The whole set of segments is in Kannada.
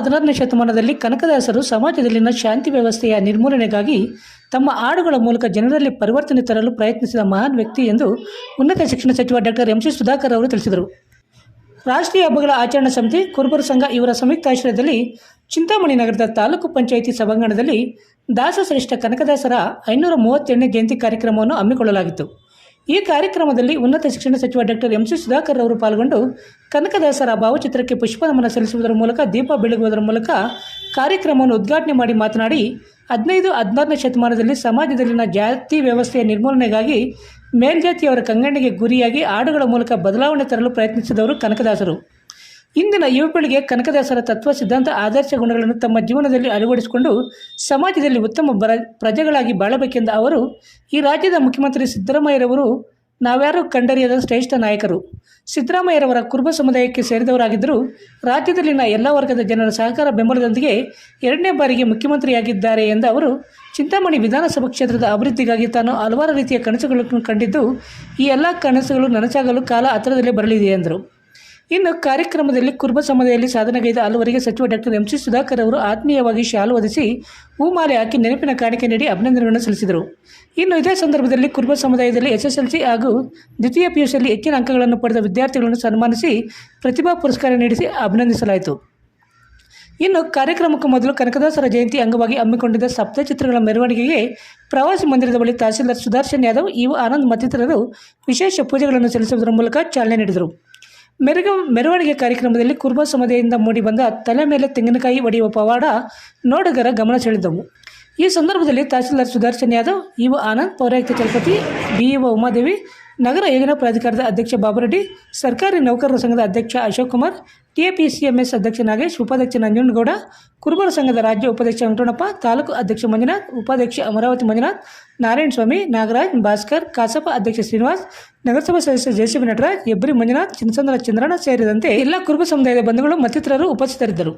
ಹದಿನಾರನೇ ಶತಮಾನದಲ್ಲಿ ಕನಕದಾಸರು ಸಮಾಜದಲ್ಲಿನ ಶಾಂತಿ ವ್ಯವಸ್ಥೆಯ ನಿರ್ಮೂಲನೆಗಾಗಿ ತಮ್ಮ ಹಾಡುಗಳ ಮೂಲಕ ಜನರಲ್ಲಿ ಪರಿವರ್ತನೆ ತರಲು ಪ್ರಯತ್ನಿಸಿದ ಮಹಾನ್ ವ್ಯಕ್ತಿ ಎಂದು ಉನ್ನತ ಶಿಕ್ಷಣ ಸಚಿವ ಡಾಕ್ಟರ್ ಎಂ ಸಿ ಸುಧಾಕರ್ ಅವರು ತಿಳಿಸಿದರು. ರಾಷ್ಟ್ರೀಯ ಹಬ್ಬಗಳ ಆಚರಣಾ ಸಮಿತಿ, ಕುರುಬರ ಸಂಘ ಇವರ ಸಂಯುಕ್ತಾಶ್ರಯದಲ್ಲಿ ಚಿಂತಾಮಣಿ ನಗರದ ತಾಲೂಕು ಪಂಚಾಯಿತಿ ಸಭಾಂಗಣದಲ್ಲಿ ದಾಸಶ್ರೇಷ್ಠ ಕನಕದಾಸರ ಐನೂರ ಮೂವತ್ತೆರಡನೇ ಜಯಂತಿ ಕಾರ್ಯಕ್ರಮವನ್ನು ಹಮ್ಮಿಕೊಳ್ಳಲಾಗಿತ್ತು. ಈ ಕಾರ್ಯಕ್ರಮದಲ್ಲಿ ಉನ್ನತ ಶಿಕ್ಷಣ ಸಚಿವ ಡಾಕ್ಟರ್ ಎಂ ಸಿ ಸುಧಾಕರ್ ಅವರು ಪಾಲ್ಗೊಂಡು ಕನಕದಾಸರ ಭಾವಚಿತ್ರಕ್ಕೆ ಪುಷ್ಪನಮನ ಸಲ್ಲಿಸುವುದರ ಮೂಲಕ ದೀಪ ಬೆಳಗುವುದರ ಮೂಲಕ ಕಾರ್ಯಕ್ರಮವನ್ನು ಉದ್ಘಾಟನೆ ಮಾಡಿ ಮಾತನಾಡಿ, ಹದಿನೈದು, ಹದಿನಾರನೇ ಶತಮಾನದಲ್ಲಿ ಸಮಾಜದಲ್ಲಿನ ಜಾತಿ ವ್ಯವಸ್ಥೆಯ ನಿರ್ಮೂಲನೆಗಾಗಿ ಮೇಲ್ಜಾತಿಯವರ ಕಂಗಣ್ಣಿಗೆ ಗುರಿಯಾಗಿ ಹಾಡುಗಳ ಮೂಲಕ ಬದಲಾವಣೆ ತರಲು ಪ್ರಯತ್ನಿಸಿದವರು ಕನಕದಾಸರು. ಇಂದಿನ ಯುವಪೀಳಿಗೆ ಕನಕದಾಸರ ತತ್ವ ಸಿದ್ಧಾಂತ ಆದರ್ಶ ಗುಣಗಳನ್ನು ತಮ್ಮ ಜೀವನದಲ್ಲಿ ಅಳವಡಿಸಿಕೊಂಡು ಸಮಾಜದಲ್ಲಿ ಉತ್ತಮ ಪ್ರಜೆಗಳಾಗಿ ಬಾಳಬೇಕೆಂದ ಅವರು ಈ ರಾಜ್ಯದ ಮುಖ್ಯಮಂತ್ರಿ ಸಿದ್ದರಾಮಯ್ಯರವರು ನಾವ್ಯಾರು ಕಂಡರಿಯದ ಶ್ರೇಷ್ಠ ನಾಯಕರು. ಸಿದ್ದರಾಮಯ್ಯರವರ ಕುರುಬ ಸಮುದಾಯಕ್ಕೆ ಸೇರಿದವರಾಗಿದ್ದರೂ ರಾಜ್ಯದಲ್ಲಿನ ಎಲ್ಲ ವರ್ಗದ ಜನರ ಸಹಕಾರ ಬೆಂಬಲದೊಂದಿಗೆ ಎರಡನೇ ಬಾರಿಗೆ ಮುಖ್ಯಮಂತ್ರಿಯಾಗಿದ್ದಾರೆ ಎಂದ ಅವರು, ಚಿಂತಾಮಣಿ ವಿಧಾನಸಭಾ ಕ್ಷೇತ್ರದ ಅಭಿವೃದ್ಧಿಗಾಗಿ ತಾನು ಹಲವಾರು ರೀತಿಯ ಕನಸುಗಳನ್ನು ಕಂಡಿದ್ದು ಈ ಎಲ್ಲ ಕನಸುಗಳು ನನಸಾಗಲು ಕಾಲ ಹತ್ತಿರದಲ್ಲೇ ಬರಲಿದೆ ಎಂದರು. ಇನ್ನು ಕಾರ್ಯಕ್ರಮದಲ್ಲಿ ಕುರುಬ ಸಮುದಾಯದಲ್ಲಿ ಸಾಧನೆಗೈದ ಹಲವರಿಗೆ ಸಚಿವ ಡಾಕ್ಟರ್ ಎಂ ಸಿ ಸುಧಾಕರ್ ಅವರು ಆತ್ಮೀಯವಾಗಿ ಶಾಲು ಒದಿಸಿ ಹೂಮಾಲೆ ಹಾಕಿ ನೆನಪಿನ ಕಾಣಿಕೆ ನೀಡಿ ಅಭಿನಂದನೆಗಳನ್ನು ಸಲ್ಲಿಸಿದರು. ಇನ್ನು ಇದೇ ಸಂದರ್ಭದಲ್ಲಿ ಕುರುಬ ಸಮುದಾಯದಲ್ಲಿ ಎಸ್ಎಸ್ಎಲ್ಸಿ ಹಾಗೂ ದ್ವಿತೀಯ ಪಿಯುಸಿಯಲ್ಲಿ ಹೆಚ್ಚಿನ ಅಂಕಗಳನ್ನು ಪಡೆದ ವಿದ್ಯಾರ್ಥಿಗಳನ್ನು ಸನ್ಮಾನಿಸಿ ಪ್ರತಿಭಾ ಪುರಸ್ಕಾರ ನೀಡಿಸಿ ಅಭಿನಂದಿಸಲಾಯಿತು. ಇನ್ನು ಕಾರ್ಯಕ್ರಮಕ್ಕೆ ಮೊದಲು ಕನಕದಾಸರ ಜಯಂತಿ ಅಂಗವಾಗಿ ಹಮ್ಮಿಕೊಂಡಿದ್ದ ಸಪ್ತಚಿತ್ರಗಳ ಮೆರವಣಿಗೆಗೆ ಪ್ರವಾಸಿ ಮಂದಿರದ ಬಳಿ ತಹಸೀಲ್ದಾರ್ ಸುದರ್ಶನ್ ಯಾದವ್ ಇವು ಆನಂದ್ ಮತ್ತಿತರರು ವಿಶೇಷ ಪೂಜೆಗಳನ್ನು ಸಲ್ಲಿಸುವುದರ ಮೂಲಕ ಚಾಲನೆ ನೀಡಿದರು. ಮೆರಗ ಮೆರವಣಿಗೆ ಕಾರ್ಯಕ್ರಮದಲ್ಲಿ ಕುರುಬ ಸಮುದಾಯದಿಂದ ಮೂಡಿಬಂದ ತಲೆ ಮೇಲೆ ತೆಂಗಿನಕಾಯಿ ಒಡೆಯುವ ಪವಾಡ ನೋಡುಗರ ಗಮನ ಸೆಳೆದವು ಈ ಸಂದರ್ಭದಲ್ಲಿ ತಹಸೀಲ್ದಾರ್ ಸುದರ್ಶನ್ ಯಾದವ್ ಇವ ಆನಂದ್, ಪೌರಾಯುಕ್ತ ಚಲಪತಿ ಬಿಇಒ ಉಮಾದೇವಿ, ನಗರ ಯೋಜನಾ ಪ್ರಾಧಿಕಾರದ ಅಧ್ಯಕ್ಷ ಬಾಬುರೆಡ್ಡಿ, ಸರ್ಕಾರಿ ನೌಕರರ ಸಂಘದ ಅಧ್ಯಕ್ಷ ಅಶೋಕ್ ಕುಮಾರ್ ಟಿಎಪಿಸಿಎಂಎಸ್ ಅಧ್ಯಕ್ಷ ನಾಗೇಶ್, ಉಪಾಧ್ಯಕ್ಷ ನಂಜನಗೌಡ ಕುರುಬರ ಸಂಘದ ರಾಜ್ಯ ಉಪಾಧ್ಯಕ್ಷ ವೆಂಕಟಣ್ಣಪ್ಪ ತಾಲೂಕು ಅಧ್ಯಕ್ಷ ಮಂಜುನಾಥ್, ಉಪಾಧ್ಯಕ್ಷ ಅಮರಾವತಿ ಮಂಜುನಾಥ್, ನಾರಾಯಣ ಸ್ವಾಮಿ, ನಾಗರಾಜ್, ಭಾಸ್ಕರ್, ಕಾಸಪ್ಪ ಅಧ್ಯಕ್ಷ ಶ್ರೀನಿವಾಸ್, ನಗರಸಭಾ ಸದಸ್ಯ ಜೆಸಿಬಿ ನಟರಾಜ್, ಎಬ್ರಿ ಮಂಜುನಾಥ್ ಚಿನ್ನಸಂದ್ರ ಚಂದ್ರಣ್ಣ ಸೇರಿದಂತೆ ಎಲ್ಲ ಕುರುಬ ಸಮುದಾಯದ ಬಂಧುಗಳು ಮತ್ತಿತರರು ಉಪಸ್ಥಿತರಿದ್ದರು.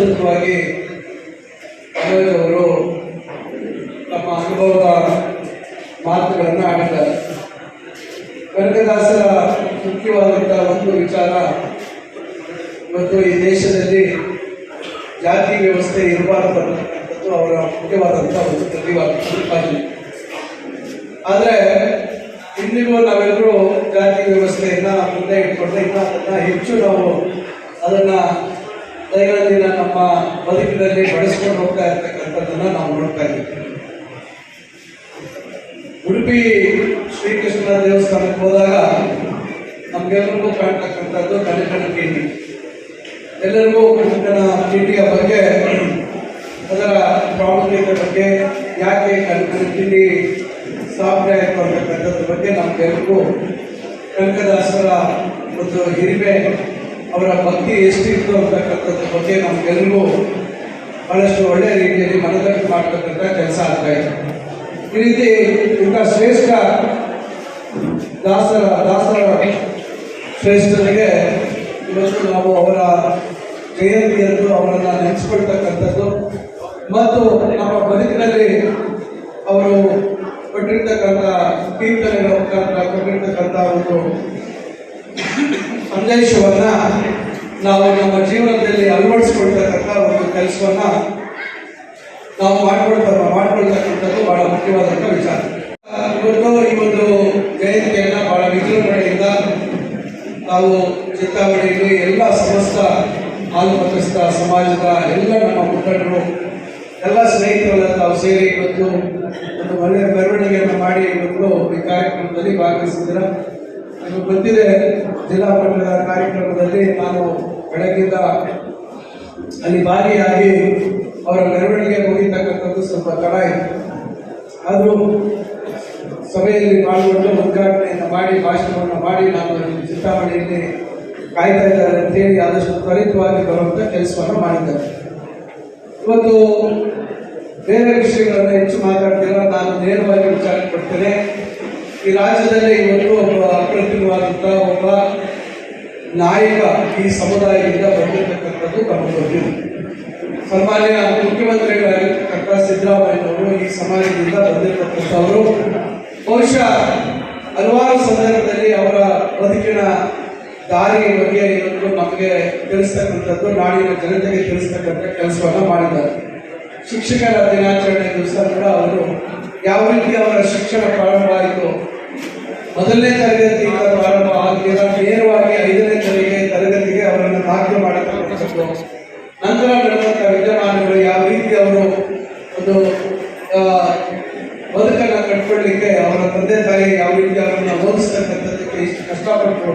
ವಿಸ್ತೃತವಾಗಿ ಅವರು ತಮ್ಮ ಅನುಭವದ ಮಾತುಗಳನ್ನು ಆಡಿದ್ದಾರೆ ಕನಕದಾಸರ ಮುಖ್ಯವಾದಂಥ ಒಂದು ವಿಚಾರ ಮತ್ತು ಈ ದೇಶದಲ್ಲಿ ಜಾತಿ ವ್ಯವಸ್ಥೆ ಇರಬಾರದು ಅನ್ನತಕ್ಕಂಥದ್ದು ಅವರ ಮುಖ್ಯವಾದಂಥ ಒಂದು ಪ್ರತಿವಾದ, ಪ್ರತಿಪಾದನೆ. ಆದರೆ ಇಂದಿಗೂ ನಾವೆಲ್ಲರೂ ಜಾತಿ ವ್ಯವಸ್ಥೆಯನ್ನು ಮುಂದೆ ಇಟ್ಕೊಂಡು ಅದನ್ನ ಹೆಚ್ಚು ನಾವು ಅದನ್ನ ದೈನಂದಿನ ನಮ್ಮ ಬದುಕಿನಲ್ಲಿ ಬಳಸ್ಕೊಂಡು ಹೋಗ್ತಾ ಇರ್ತಕ್ಕಂಥದ್ದನ್ನ ನಾವು ನೋಡ್ತಾ ಇದ್ದೀವಿ. ಉಡುಪಿ ಶ್ರೀಕೃಷ್ಣ ದೇವಸ್ಥಾನಕ್ಕೆ ಹೋದಾಗ ನಮ್ಗೆಲ್ಲರಿಗೂ ಕಾಣ್ತಕ್ಕಂಥದ್ದು ಕನಕನ ಕೀಟಿ ಎಲ್ಲರಿಗೂ ಕನಕನ ಕೀಟಿಯ ಬಗ್ಗೆ ಅದರ ಪ್ರಾಮುಖ್ಯತೆ ಬಗ್ಗೆ ಯಾಕೆ ಕನಕನ ಕೀಟಿ ಸ್ಥಾಪನೆ ಆಯಿತು ಅಂತಕ್ಕಂಥದ್ರ ಬಗ್ಗೆ ನಮ್ಗೆಲ್ಲರಿಗೂ ಕನಕದಾಸರ ಒಂದು ಹಿರಿಮೆ ಅವರ ಭಕ್ತಿ ಎಷ್ಟಿತ್ತು ಅಂತಕ್ಕಂಥದ್ರ ಬಗ್ಗೆ ನಮಗೆಲ್ಲರಿಗೂ ಬಹಳಷ್ಟು ಒಳ್ಳೆಯ ರೀತಿಯಲ್ಲಿ ಮನದಟ್ಟು ಮಾಡ್ತಕ್ಕಂಥ ಕೆಲಸ ಆಗ್ತಾ ಇದೆ. ಈ ರೀತಿ ಇಂಥ ಶ್ರೇಷ್ಠ ದಾಸರ ದಾಸರ ಶ್ರೇಷ್ಠರಿಗೆ ಇವತ್ತು ನಾವು ಅವರ ಜಯಂತಿಯಂದು ಅವರನ್ನು ನೆನೆಸ್ಕೊಳ್ತಕ್ಕಂಥದ್ದು. ಮತ್ತು ನಮ್ಮ ಬದುಕಿನಲ್ಲಿ ಅವರು ಕೊಟ್ಟಿರ್ತಕ್ಕಂಥ ಕೀರ್ತನೆಗಳ ಮುಖಾಂತರ ಕೊಟ್ಟಿರ್ತಕ್ಕಂಥ ಒಂದು ಸಂದೇಶವನ್ನ ನಾವು ನಮ್ಮ ಜೀವನದಲ್ಲಿ ಅಳವಡಿಸ್ಕೊಳ್ತಕ್ಕಂಥ ಒಂದು ಕೆಲಸವನ್ನ ನಾವು ಮಾಡ್ಕೊಳ್ತಾ ಮಾಡ್ಕೊಳ್ತಕ್ಕಂಥದ್ದು ಬಹಳ ಮುಖ್ಯವಾದಂಥ ವಿಚಾರ. ಇವತ್ತು ಈ ಒಂದು ಜಯಂತಿಯನ್ನ ಬಹಳ ವಿಜೃಂಭಣೆಯಿಂದ ನಾವು ಚಿತ್ತಾವಣೆಯಲ್ಲಿ ಎಲ್ಲ ಸಮಸ್ತ ಆಲ್ಮತಸ್ಥ ಸಮಾಜದ ಎಲ್ಲ ನಮ್ಮ ಮುಖಂಡರು, ಎಲ್ಲ ಸ್ನೇಹಿತರೆಲ್ಲ ತಾವು ಸೇರಿ ಇವತ್ತು ಒಂದು ಒಳ್ಳೆಯ ಮೆರವಣಿಗೆಯನ್ನು ಮಾಡಿ ಇವತ್ತು ಈ ಕಾರ್ಯಕ್ರಮದಲ್ಲಿ ಭಾಗವಹಿಸಿದ್ದೀರ? ನಿಮಗೆ ಬಂದಿದೆ. ಜಿಲ್ಲಾ ಮಟ್ಟದ ಕಾರ್ಯಕ್ರಮದಲ್ಲಿ ನಾನು ಬೆಳಗ್ಗಿಂದ ಅಲ್ಲಿ ಭಾಗಿಯಾಗಿ ಅವರ ಮೆರವಣಿಗೆ ಮುಗಿತಕ್ಕಂಥದ್ದು ಸ್ವಲ್ಪ ತಡ ಇತ್ತು. ಆದರೂ ಸಭೆಯಲ್ಲಿ ಪಾಲ್ಗೊಂಡು ಉದ್ಘಾಟನೆಯನ್ನು ಮಾಡಿ, ಭಾಷಣವನ್ನು ಮಾಡಿ, ನಾನು ಚಿಂತಾಮಣಿಯಲ್ಲಿ ಕಾಯ್ತಾ ಇದ್ದಾರೆ ಅಂತೇಳಿ ಆದಷ್ಟು ತ್ವರಿತವಾಗಿ ಬರುವಂಥ ಕೆಲಸವನ್ನು ಮಾಡಿದ್ದಾರೆ. ಇವತ್ತು ಬೇರೆ ವಿಷಯಗಳನ್ನು ಹೆಚ್ಚು ಮಾತಾಡ್ತಿಲ್ಲ ನಾನು ನೇರವಾಗಿ ವಿಚಾರ ಕೊಡ್ತೇನೆ. ಈ ರಾಜ್ಯದಲ್ಲಿ ಇವತ್ತು ಒಬ್ಬ ಅಪ್ರತಿಮವಾದಂಥ ಒಬ್ಬ ನಾಯಕ ಈ ಸಮುದಾಯದಿಂದ ಬಂದಿರತಕ್ಕಂಥದ್ದು ಗೊತ್ತಿದೆ ಸನ್ಮಾನ್ಯ ಮುಖ್ಯಮಂತ್ರಿಗಳಾಗಿರ್ತಕ್ಕಂಥ ಸಿದ್ದರಾಮಯ್ಯನವರು ಈ ಸಮಾಜದಿಂದ ಬಂದಿರತಕ್ಕಂಥವರು. ಬಹುಶಃ ಹಲವಾರು ಸಂದರ್ಭದಲ್ಲಿ ಅವರ ಬದುಕಿನ ದಾರಿ ಬಗ್ಗೆ ಇವತ್ತು ನಮಗೆ ತಿಳಿಸ್ತಕ್ಕಂಥದ್ದು, ನಾಡಿನ ಜನತೆಗೆ ತಿಳಿಸ್ತಕ್ಕಂಥ ಕೆಲಸವನ್ನು ಮಾಡಿದ್ದಾರೆ. ಶಿಕ್ಷಕರ ದಿನಾಚರಣೆ ದಿವಸ ಕೂಡ ಅವರು ಯಾವ ರೀತಿ ಅವರ ಶಿಕ್ಷಣ ಪ್ರಾರಂಭ ಆಯಿತು? ಮೊದಲನೇ ತರಗತಿಯಿಂದ ಪ್ರಾರಂಭ ಆಗಿ ನೇರವಾಗಿ ಐದನೇ ತರಗತಿ ತರಗತಿಗೆ ಅವರನ್ನು ದಾಖಲು ಮಾಡಿಕೊಂಡು ನಂತರ ನಡೆದಂಥ ವಿದ್ಯಮಾನಗಳು ಯಾವ ರೀತಿ ಅವರು ಒಂದು ಬದುಕನ್ನು ಬದುಕನ್ನ ಕಟ್ಕೊಳ್ಳಿಕ್ಕೆ ಅವರ ತಂದೆ ತಾಯಿ ಯಾವ ರೀತಿ ಅವರನ್ನು ಓದಿಸ್ತಕ್ಕಂಥದ್ದಕ್ಕೆ ಇಷ್ಟು ಕಷ್ಟಪಟ್ಟು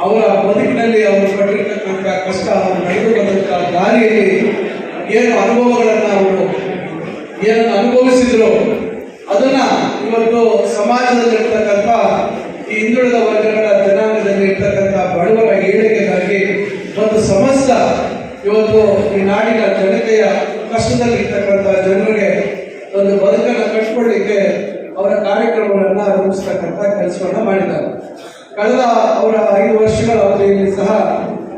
ಅವರ ಬದುಕಿನಲ್ಲಿ ಅವರು ಪಟ್ಟಿರ್ತಕ್ಕಂಥ ಕಷ್ಟ, ಅವರು ನಡೆದು ಬಂದಂಥ ದಾರಿಯಲ್ಲಿ ಏನು ಅನುಭವಗಳನ್ನು ಅವರು ಏನನ್ನು ಅನುಭವಿಸಿದ್ರು? ಅದನ್ನ ಇವತ್ತು ಸಮಾಜದಲ್ಲಿ ಸಮಾಜದಲ್ಲಿರ್ತಕ್ಕಂಥ ಈ ಹಿಂದುಳಿದ ವರ್ಗಗಳ ಜನಾಂಗದಲ್ಲಿ ಇರ್ತಕ್ಕಂಥ ಬಡವರ ಏಳಿಗೆಗಾಗಿ ಮತ್ತು ಸಮಸ್ತ ಇವತ್ತು ಈ ನಾಡಿನ ಜನತೆಯ ಕಷ್ಟದಲ್ಲಿ ಇರ್ತಕ್ಕಂಥ ಜನರಿಗೆ ಒಂದು ಬದುಕನ್ನು ಕಟ್ಕೊಳ್ಳಿಕ್ಕೆ ಅವರ ಕಾರ್ಯಕ್ರಮಗಳನ್ನ ರೂಪಿಸ್ತಕ್ಕಂಥ ಕೆಲಸವನ್ನ ಮಾಡಿದ್ದಾರೆ. ಕಳೆದ ಅವರ ಐದು ವರ್ಷಗಳ ಅವಧಿಯಲ್ಲಿ ಸಹ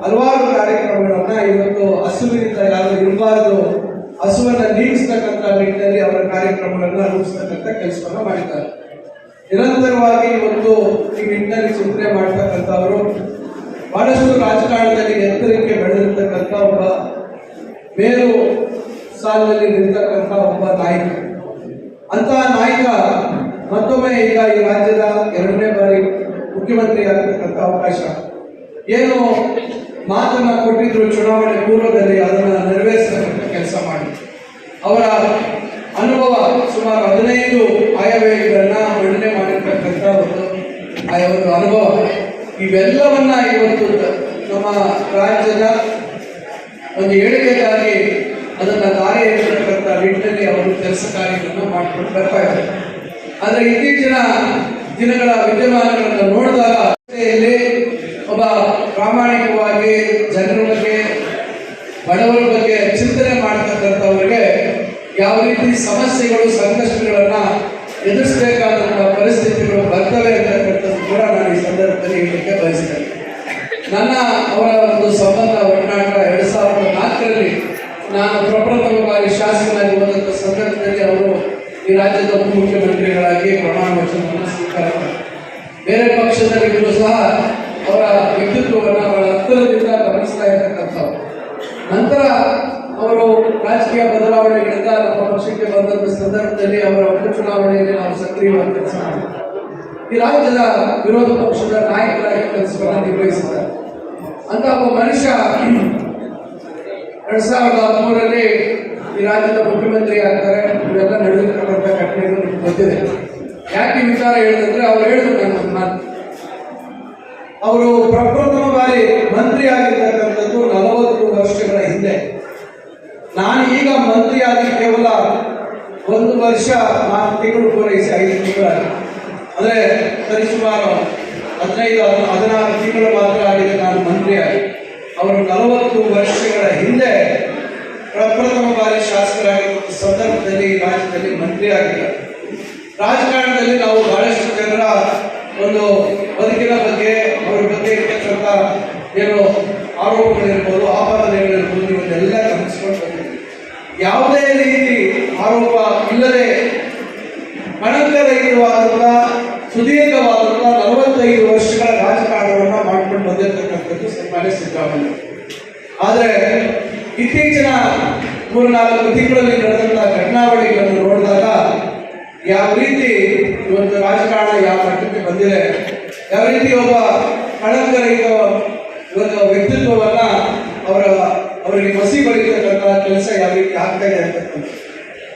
ಹಲವಾರು ಕಾರ್ಯಕ್ರಮಗಳನ್ನ ಇವತ್ತು ಹಸುವಿನಿಂದ ಯಾರು ಇರಬಾರದು ಹಸುವನ್ನ ನೀಗಿಸ್ತಕ್ಕಂಥ ನಿಟ್ಟಿನಲ್ಲಿ ಅವರ ಕಾರ್ಯಕ್ರಮಗಳನ್ನ ರೂಪಿಸ್ತಕ್ಕಂಥ ಕೆಲಸವನ್ನ ಮಾಡಿದ್ದಾರೆ. ನಿರಂತರವಾಗಿ ಒಂದು ಈ ನಿಟ್ಟಿನಲ್ಲಿ ಚಿಂತನೆ ಮಾಡ್ತಕ್ಕಂಥವರು, ಬಹಳಷ್ಟು ರಾಜಕಾರಣದಲ್ಲಿ ಎತ್ತರಕ್ಕೆ ಬೆಳೆದಿರ್ತಕ್ಕಂಥ ಒಬ್ಬ ಮೇಲು ಸಾಲಿನಲ್ಲಿ ನಿಲ್ತಕ್ಕಂಥ ಒಬ್ಬ ನಾಯಕ. ಅಂತಹ ನಾಯಕ ಮತ್ತೊಮ್ಮೆ ಈಗ ಈ ರಾಜ್ಯದ ಎರಡನೇ ಬಾರಿ ಮುಖ್ಯಮಂತ್ರಿ ಆಗತಕ್ಕಂಥ ಅವಕಾಶ. ಏನು ಮಾತನ್ನ ಕೊಟ್ಟಿದ್ರು ಚುನಾವಣೆ ಪೂರ್ವದಲ್ಲಿ ಅದನ್ನ ನೆರವೇರಿಸತಕ್ಕಂಥ ಕೆಲಸ ಮಾಡಿ ಅವರ ಅನುಭವ ಸುಮಾರು ಹದಿನೈದು ಆಯವ್ಯಯಗಳನ್ನ ಮಂಡನೆ ಮಾಡಿರ್ತಕ್ಕಂಥ ಒಂದು ಆಯ ಒಂದು ಅನುಭವ. ಇವೆಲ್ಲವನ್ನ ಇವತ್ತು ನಮ್ಮ ರಾಜ್ಯದ ಒಂದು ಏಳಿಗೆಗಾಗಿ ಅದನ್ನು ದಾರಿ ಇರ್ತಕ್ಕಂಥ ನಿಟ್ಟಿನಲ್ಲಿ ಅವರು ಕೆಲಸ ಕಾರ್ಯಗಳನ್ನು ಮಾಡಿಕೊಂಡು ಬರ್ತಾ ಇದ್ದಾರೆ. ಆದ್ರೆ ಇತ್ತೀಚಿನ ದಿನಗಳ ವಿದ್ಯಮಾನಗಳನ್ನು ನೋಡಿದಾಗ ಒಬ್ಬ ಪ್ರಾಮಾಣಿಕವಾಗಿ ಜನರ ಬಗ್ಗೆ ಬಡವರ ಯಾವ ರೀತಿ ಸಮಸ್ಯೆಗಳು, ಸಂಕಷ್ಟಗಳನ್ನ ಎದುರಿಸಬೇಕಾದಂತಹ ಪರಿಸ್ಥಿತಿಗಳು ಬರ್ತವೆ ಅಂತಕ್ಕಂಥದ್ದು ಕೂಡ ನಾನು ಈ ಸಂದರ್ಭದಲ್ಲಿ ಹೇಳಲಿಕ್ಕೆ ಬಯಸ್ತೇನೆ ನನ್ನ ಅವರ ಒಂದು ಸಂಬಂಧ ಒಡನಾಟ ನಾನು ಪ್ರಪ್ರಥಮ ಬಾರಿ ಶಾಸಕನಾಗಿ ಹೋದಂಥ ಸಂದರ್ಭದಲ್ಲಿ ಅವರು ಈ ರಾಜ್ಯದ ಉಪಮುಖ್ಯಮಂತ್ರಿಗಳಾಗಿ ಪ್ರಮಾಣ ವಚನವನ್ನು ಸ್ವೀಕಾರ. ಬೇರೆ ಪಕ್ಷದಲ್ಲಿದ್ದರೂ ಸಹ ಅವರ ವ್ಯಕ್ತಿತ್ವವನ್ನು ಬಹಳ ಹತ್ತಿರದಿಂದ ಗಮನಿಸ್ತಾ ಇರ್ತಕ್ಕಂಥವ್ರು ನಂತರ ಅವರು ರಾಜಕೀಯ ಬದಲಾವಣೆಗಳಿಂದ ನಮ್ಮ ಪಕ್ಷಕ್ಕೆ ಬಂದಂಥ ಸಂದರ್ಭದಲ್ಲಿ ಅವರ ಸಕ್ರಿಯವಾಗಿ ಕೆಲಸ ಮಾಡಿದ್ದೇವೆ ಈ ರಾಜ್ಯದ ವಿರೋಧ ಪಕ್ಷದ ನಾಯಕರಾಗಿ ಕೆಲಸವನ್ನು ನಿರ್ವಹಿಸಿದ್ದಾರೆ. ಅಂತ ಒಬ್ಬ ಮನುಷ್ಯ ಎರಡ್ ಸಾವಿರದ ಹದಿಮೂರರಲ್ಲಿ ಈ ರಾಜ್ಯದ ಮುಖ್ಯಮಂತ್ರಿ ಆಗ್ತಾರೆ. ಇವೆಲ್ಲ ನಡೆದಿರ್ತಕ್ಕಂಥ ಘಟನೆಗಳು ನಿಮ್ಗೆ ಗೊತ್ತಿದೆ. ಯಾಕೆ ವಿಚಾರ ಹೇಳಿದ್ರೆ ಅವ್ರು ಹೇಳಿದ್ರು ನನ್ನ ಮಾತು ಅವರು ಪ್ರಪ್ರಥಮ ಬಾರಿ ಮಂತ್ರಿ ಆಗಿರ್ತಕ್ಕಂಥದ್ದು ನಲವತ್ತು ವರ್ಷಗಳ ಹಿಂದೆ. ನಾನು ಈಗ ಮಂತ್ರಿ ಆಗಿ ಕೇವಲ ಒಂದು ವರ್ಷ ನಾಲ್ಕು ತಿಂಗಳು ಪೂರೈಸಿ ಐದು ತಿಂಗಳು. ಅಂದರೆ ಸರಿಸುಮಾರು ಹದಿನೈದು ಹದ್- ಹದಿನಾರು ತಿಂಗಳು ಮಾತ್ರ ಆಗಿದೆ ನಾನು ಮಂತ್ರಿಯಾಗಿ ಅವರು ನಲವತ್ತು ವರ್ಷಗಳ ಹಿಂದೆ ಪ್ರಪ್ರಥಮ ಬಾರಿ ಶಾಸಕರಾಗಿರುವ ಸಂದರ್ಭದಲ್ಲಿ ರಾಜ್ಯದಲ್ಲಿ ಮಂತ್ರಿ ರಾಜಕಾರಣದಲ್ಲಿ ನಾವು ಬಹಳಷ್ಟು ಜನರ ಒಂದು ಬದುಕಿನ ಬಗ್ಗೆ, ಅವರ ಬಗ್ಗೆ ಇರ್ತಕ್ಕಂಥ ಏನು ಆರೋಪಗಳಿರ್ಬೋದು ನಲವತ್ತೈದು ವರ್ಷಗಳ ರಾಜಕಾರಣವನ್ನು ಮಾಡಿಕೊಂಡು ಬಂದಿರತಕ್ಕಂಥದ್ದು ಸನ್ಮಾನ್ಯ ಸಿದ್ದರಾಮಯ್ಯ. ಆದರೆ ಇತ್ತೀಚಿನ ಮೂರು ನಾಲ್ಕು ತಿಂಗಳಲ್ಲಿ ನಡೆದಂತಹ ಘಟನಾವಳಿಗಳನ್ನು ನೋಡಿದಾಗ ಯಾವ ರೀತಿ ಒಂದು ರಾಜಕಾರಣ ಯಾವ ಮಟ್ಟಕ್ಕೆ ಬಂದಿದೆ, ಯಾವ ರೀತಿ ಒಬ್ಬ ಕಳಂಕರಹಿತ ಒಂದು ವ್ಯಕ್ತಿತ್ವವನ್ನ ಅವರ ಅವರಿಗೆ ಮಸಿ ಬಳಿತಕ್ಕಂತಹ ಕೆಲಸ ಯಾವ ರೀತಿ ಆಗ್ತಾ ಇದೆ ಅಂತಕ್ಕಂಥ